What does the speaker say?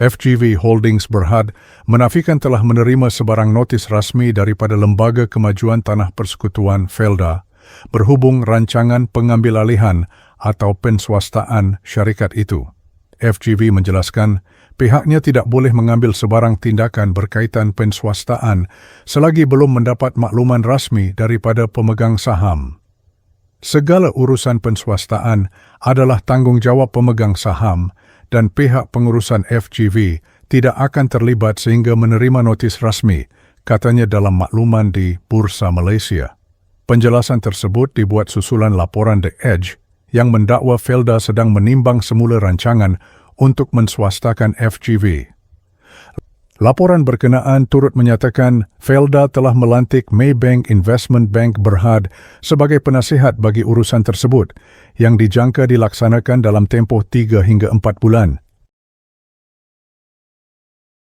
FGV Holdings Berhad menafikan telah menerima sebarang notis rasmi daripada Lembaga Kemajuan Tanah Persekutuan Felda berhubung rancangan pengambilalihan atau penswastaan syarikat itu. FGV menjelaskan pihaknya tidak boleh mengambil sebarang tindakan berkaitan penswastaan selagi belum mendapat makluman rasmi daripada pemegang saham. Segala urusan penswastaan adalah tanggungjawab pemegang saham dan pihak pengurusan FGV tidak akan terlibat sehingga menerima notis rasmi, katanya dalam makluman di Bursa Malaysia. Penjelasan tersebut dibuat susulan laporan The Edge yang mendakwa Felda sedang menimbang semula rancangan untuk menswastakan FGV. Laporan berkenaan turut menyatakan Felda telah melantik Maybank Investment Bank Berhad sebagai penasihat bagi urusan tersebut yang dijangka dilaksanakan dalam tempoh 3 hingga 4 bulan.